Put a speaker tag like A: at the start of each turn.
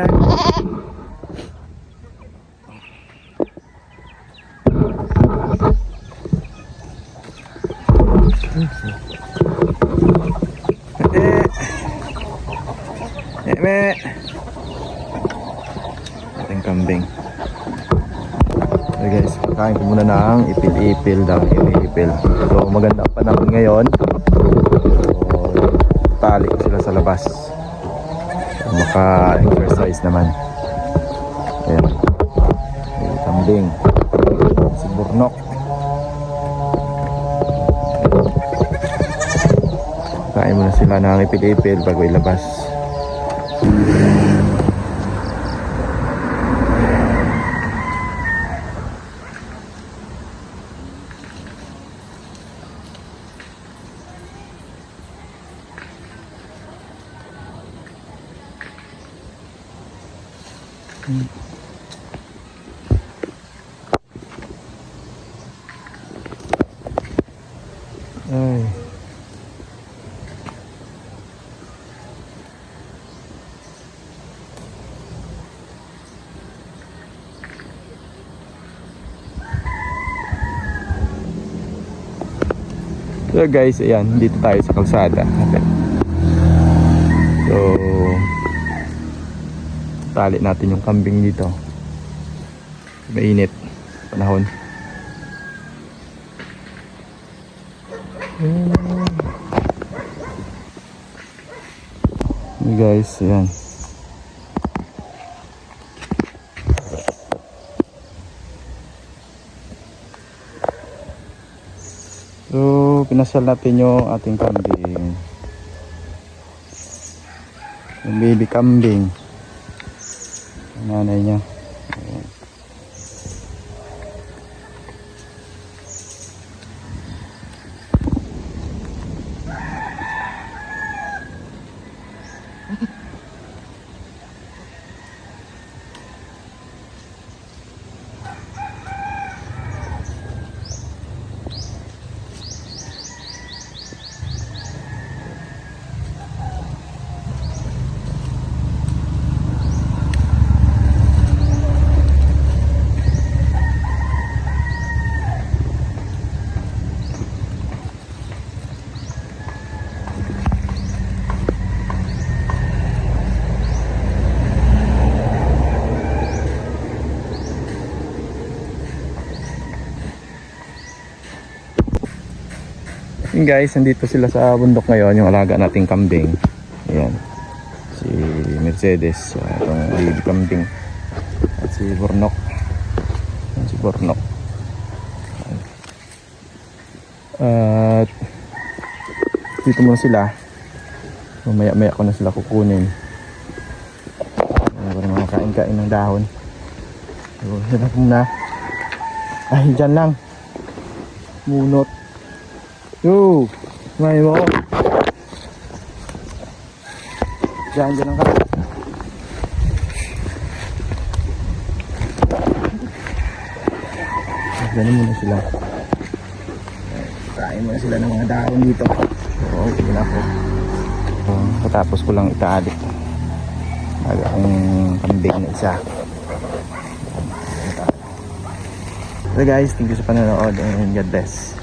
A: Eh. Eh. Ating kambing. So guys, pagkain ko muna ng ipil-ipil daw, ipil-ipil. So maganda ang panahon ngayon. So, tali sila sa labas. Maka-exercise naman. Ayan. May kambing. Si Burnok. Kain muna sila ng ipil-ipil bago ilabas. Ay. So guys, ayan, dito tayo sa kalsada. Okay. Tali natin yung kambing dito. Mainit panahon. Hey guys, ayan. So, pinasal natin yung ating kambing. Yung baby kambing. nhà này nha. Yun guys, nandito sila sa bundok ngayon, yung alaga nating kambing. Ayan. Si Mercedes, uh, itong baby kambing. At si Bornok. Ayan, si Bornok. At dito muna sila. Mamaya maya ko na sila kukunin. Ano ba mga kain-kain ng dahon. So, sila muna. Ay, dyan lang. Munot. Yo, may mo. Diyan, diyan lang ka. Ganun muna sila. Kain muna sila ng mga dahon dito. So, yun ako. So, katapos ko lang itaalik. Aga ang kambing na isa. So guys, thank you sa panonood and God bless.